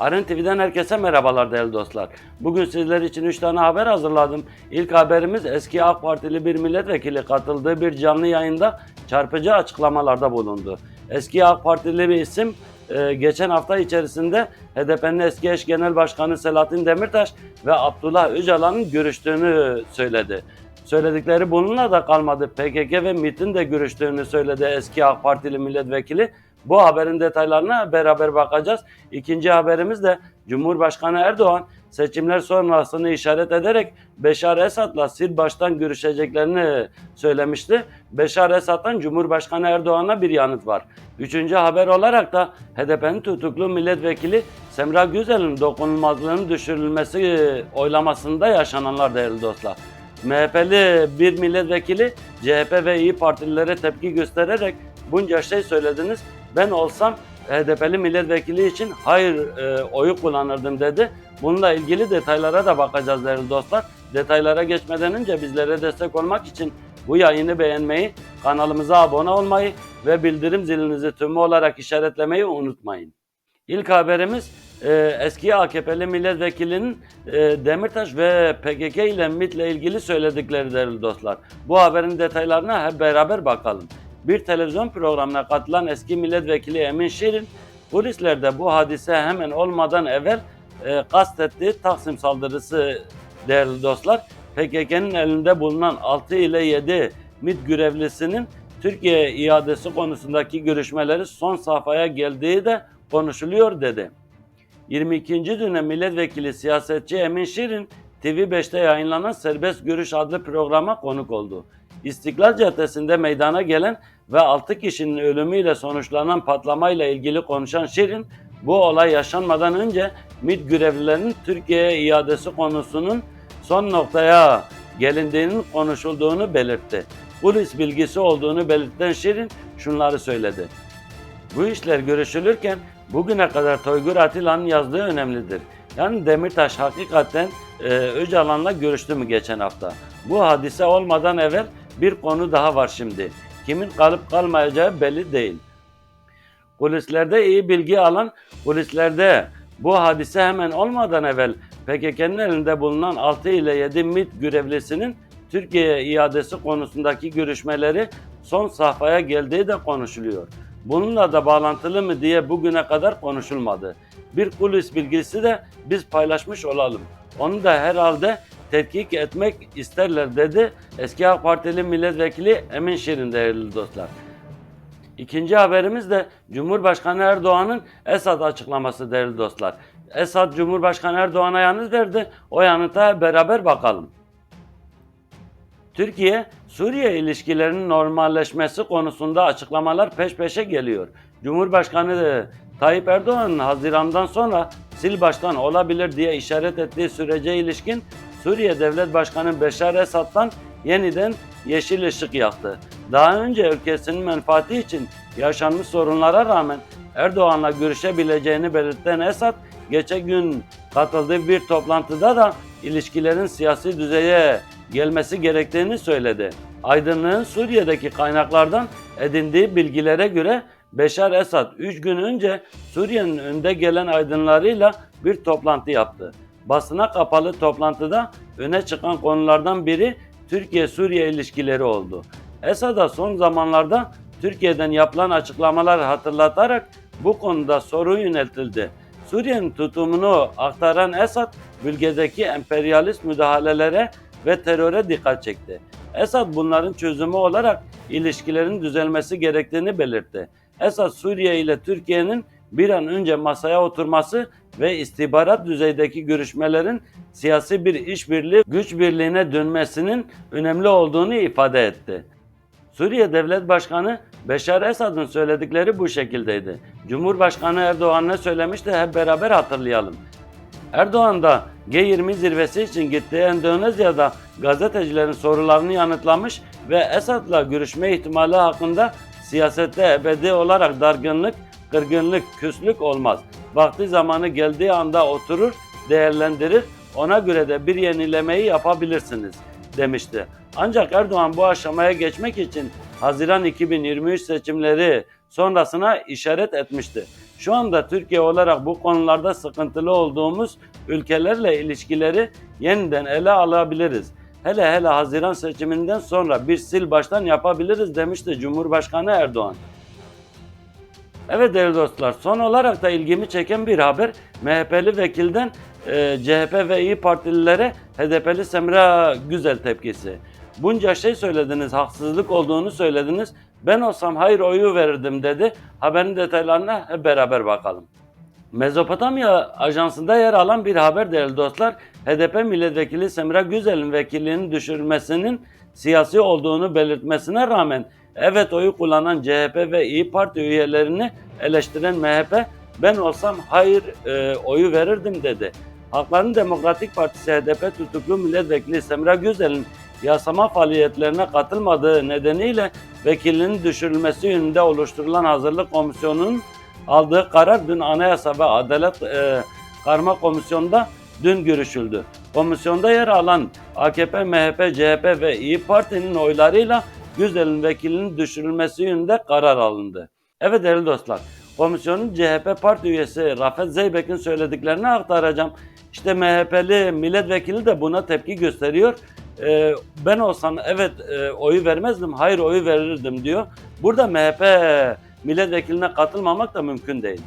Arın TV'den herkese merhabalar değerli dostlar. Bugün sizler için 3 tane haber hazırladım. İlk haberimiz eski AK Partili bir milletvekili katıldığı bir canlı yayında çarpıcı açıklamalarda bulundu. Eski AK Partili bir isim e, geçen hafta içerisinde HDP'nin eski eş genel başkanı Selahattin Demirtaş ve Abdullah Öcalan'ın görüştüğünü söyledi. Söyledikleri bununla da kalmadı. PKK ve MİT'in de görüştüğünü söyledi eski AK Partili milletvekili. Bu haberin detaylarına beraber bakacağız. İkinci haberimiz de Cumhurbaşkanı Erdoğan seçimler sonrasını işaret ederek Beşar Esad'la sil baştan görüşeceklerini söylemişti. Beşar Esad'dan Cumhurbaşkanı Erdoğan'a bir yanıt var. Üçüncü haber olarak da HDP'nin tutuklu milletvekili Semra Güzel'in dokunulmazlığının düşürülmesi oylamasında yaşananlar değerli dostlar. MHP'li bir milletvekili CHP ve İyi Partililere tepki göstererek bunca şey söylediniz. Ben olsam HDP'li milletvekili için hayır e, oyu kullanırdım dedi. Bununla ilgili detaylara da bakacağız değerli dostlar. Detaylara geçmeden önce bizlere destek olmak için bu yayını beğenmeyi, kanalımıza abone olmayı ve bildirim zilinizi tümü olarak işaretlemeyi unutmayın. İlk haberimiz e, eski AKP'li milletvekilinin e, Demirtaş ve PKK ile MİT ile ilgili söyledikleri değerli dostlar. Bu haberin detaylarına hep beraber bakalım. Bir televizyon programına katılan eski milletvekili Emin Şirin, polislerde bu hadise hemen olmadan evvel e, kastettiği Taksim saldırısı değerli dostlar. PKK'nın elinde bulunan 6 ile 7 MİT görevlisinin Türkiye iadesi konusundaki görüşmeleri son safhaya geldiği de konuşuluyor dedi. 22. dönem milletvekili siyasetçi Emin Şirin TV5'te yayınlanan Serbest Görüş adlı programa konuk oldu. İstiklal Caddesi'nde meydana gelen ve 6 kişinin ölümüyle sonuçlanan patlamayla ilgili konuşan Şirin, bu olay yaşanmadan önce MİT görevlilerinin Türkiye'ye iadesi konusunun son noktaya gelindiğinin konuşulduğunu belirtti. Polis bilgisi olduğunu belirten Şirin şunları söyledi. Bu işler görüşülürken bugüne kadar Toygur Atilla'nın yazdığı önemlidir. Yani Demirtaş hakikaten e, Öcalan'la görüştü mü geçen hafta? Bu hadise olmadan evvel bir konu daha var şimdi. Kimin kalıp kalmayacağı belli değil. Polislerde iyi bilgi alan, polislerde bu hadise hemen olmadan evvel PKK'nın elinde bulunan 6 ile 7 MİT görevlisinin Türkiye'ye iadesi konusundaki görüşmeleri son safhaya geldiği de konuşuluyor. Bununla da bağlantılı mı diye bugüne kadar konuşulmadı. Bir kulis bilgisi de biz paylaşmış olalım. Onu da herhalde tetkik etmek isterler dedi eski AK Partili milletvekili Emin Şirin değerli dostlar. İkinci haberimiz de Cumhurbaşkanı Erdoğan'ın Esad açıklaması değerli dostlar. Esad Cumhurbaşkanı Erdoğan'a yanıt verdi. O yanıta beraber bakalım. Türkiye, Suriye ilişkilerinin normalleşmesi konusunda açıklamalar peş peşe geliyor. Cumhurbaşkanı Tayyip Erdoğan'ın Haziran'dan sonra sil baştan olabilir diye işaret ettiği sürece ilişkin Suriye Devlet Başkanı Beşar Esad'dan yeniden yeşil ışık yaktı. Daha önce ülkesinin menfaati için yaşanmış sorunlara rağmen Erdoğan'la görüşebileceğini belirten Esad, geçen gün katıldığı bir toplantıda da ilişkilerin siyasi düzeye gelmesi gerektiğini söyledi. Aydınlığın Suriye'deki kaynaklardan edindiği bilgilere göre Beşar Esad 3 gün önce Suriye'nin önde gelen aydınlarıyla bir toplantı yaptı. Basına kapalı toplantıda öne çıkan konulardan biri Türkiye-Suriye ilişkileri oldu. Esad'a son zamanlarda Türkiye'den yapılan açıklamalar hatırlatarak bu konuda soru yöneltildi. Suriye'nin tutumunu aktaran Esad, bölgedeki emperyalist müdahalelere ve teröre dikkat çekti. Esad bunların çözümü olarak ilişkilerin düzelmesi gerektiğini belirtti. Esad Suriye ile Türkiye'nin bir an önce masaya oturması ve istihbarat düzeydeki görüşmelerin siyasi bir işbirliği, güç birliğine dönmesinin önemli olduğunu ifade etti. Suriye Devlet Başkanı Beşar Esad'ın söyledikleri bu şekildeydi. Cumhurbaşkanı Erdoğan ne söylemişti hep beraber hatırlayalım. Erdoğan da G20 zirvesi için gittiği Endonezya'da gazetecilerin sorularını yanıtlamış ve Esad'la görüşme ihtimali hakkında siyasette ebedi olarak dargınlık, kırgınlık, küslük olmaz. Vakti zamanı geldiği anda oturur, değerlendirir, ona göre de bir yenilemeyi yapabilirsiniz demişti. Ancak Erdoğan bu aşamaya geçmek için Haziran 2023 seçimleri sonrasına işaret etmişti. Şu anda Türkiye olarak bu konularda sıkıntılı olduğumuz ülkelerle ilişkileri yeniden ele alabiliriz. Hele hele Haziran seçiminden sonra bir sil baştan yapabiliriz demişti Cumhurbaşkanı Erdoğan. Evet değerli dostlar son olarak da ilgimi çeken bir haber MHP'li vekilden e, CHP ve İyi Partililere HDP'li Semra Güzel tepkisi. Bunca şey söylediniz, haksızlık olduğunu söylediniz. Ben olsam hayır oyu verirdim dedi. Haberin detaylarına hep beraber bakalım. Mezopotamya Ajansı'nda yer alan bir haber değerli dostlar. HDP milletvekili Semra Güzel'in vekilliğinin düşürülmesinin siyasi olduğunu belirtmesine rağmen evet oyu kullanan CHP ve İyi Parti üyelerini eleştiren MHP ben olsam hayır e, oyu verirdim dedi. Halkların Demokratik Partisi HDP tutuklu milletvekili Semra Güzel'in yasama faaliyetlerine katılmadığı nedeniyle vekilinin düşürülmesi yönünde oluşturulan hazırlık komisyonunun aldığı karar dün Anayasa ve Adalet e, Karma Komisyonu'nda dün görüşüldü. Komisyonda yer alan AKP, MHP, CHP ve İyi Parti'nin oylarıyla Güzel'in vekilinin düşürülmesi yönünde karar alındı. Evet değerli dostlar, komisyonun CHP parti üyesi Rafet Zeybek'in söylediklerini aktaracağım. İşte MHP'li milletvekili de buna tepki gösteriyor. Ee, ben olsam evet e, oyu vermezdim, hayır oyu verirdim diyor. Burada MHP milletvekiline katılmamak da mümkün değil.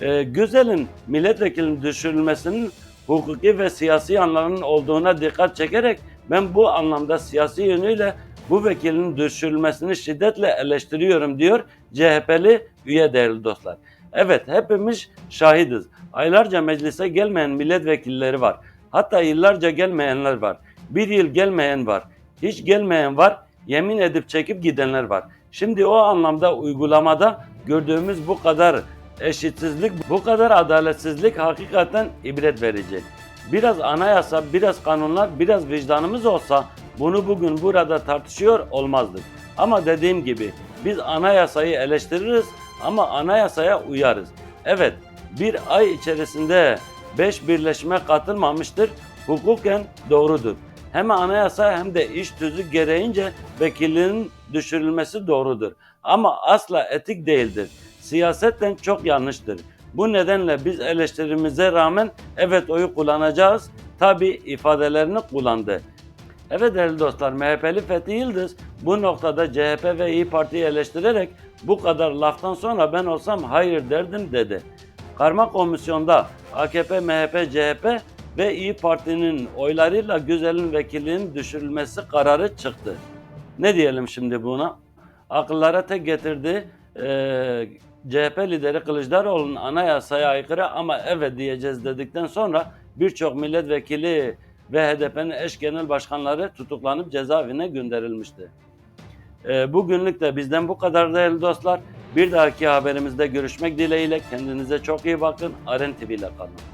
Ee, Güzel'in milletvekilinin düşürülmesinin hukuki ve siyasi yanlarının olduğuna dikkat çekerek ben bu anlamda siyasi yönüyle bu vekilin düşürülmesini şiddetle eleştiriyorum diyor CHP'li üye değerli dostlar. Evet hepimiz şahidiz. Aylarca meclise gelmeyen milletvekilleri var. Hatta yıllarca gelmeyenler var. Bir yıl gelmeyen var. Hiç gelmeyen var. Yemin edip çekip gidenler var. Şimdi o anlamda uygulamada gördüğümüz bu kadar eşitsizlik, bu kadar adaletsizlik hakikaten ibret verici. Biraz anayasa, biraz kanunlar, biraz vicdanımız olsa bunu bugün burada tartışıyor olmazdık. Ama dediğim gibi biz anayasayı eleştiririz ama anayasaya uyarız. Evet bir ay içerisinde 5 birleşme katılmamıştır. Hukuken doğrudur. Hem anayasa hem de iş tüzü gereğince vekilinin düşürülmesi doğrudur. Ama asla etik değildir. Siyasetten çok yanlıştır. Bu nedenle biz eleştirimize rağmen evet oyu kullanacağız. Tabi ifadelerini kullandı. Evet değerli dostlar MHP'li Fethi Yıldız bu noktada CHP ve İyi Parti'yi eleştirerek bu kadar laftan sonra ben olsam hayır derdim dedi. Karma komisyonda AKP, MHP, CHP ve İyi Parti'nin oylarıyla Güzel'in vekilliğinin düşürülmesi kararı çıktı. Ne diyelim şimdi buna? Akıllara tek getirdi. Ee, CHP lideri Kılıçdaroğlu'nun anayasaya aykırı ama evet diyeceğiz dedikten sonra birçok milletvekili ve HDP'nin eş genel başkanları tutuklanıp cezaevine gönderilmişti. Ee, bugünlük de bizden bu kadar değerli dostlar. Bir dahaki haberimizde görüşmek dileğiyle kendinize çok iyi bakın. Aren TV ile kalın.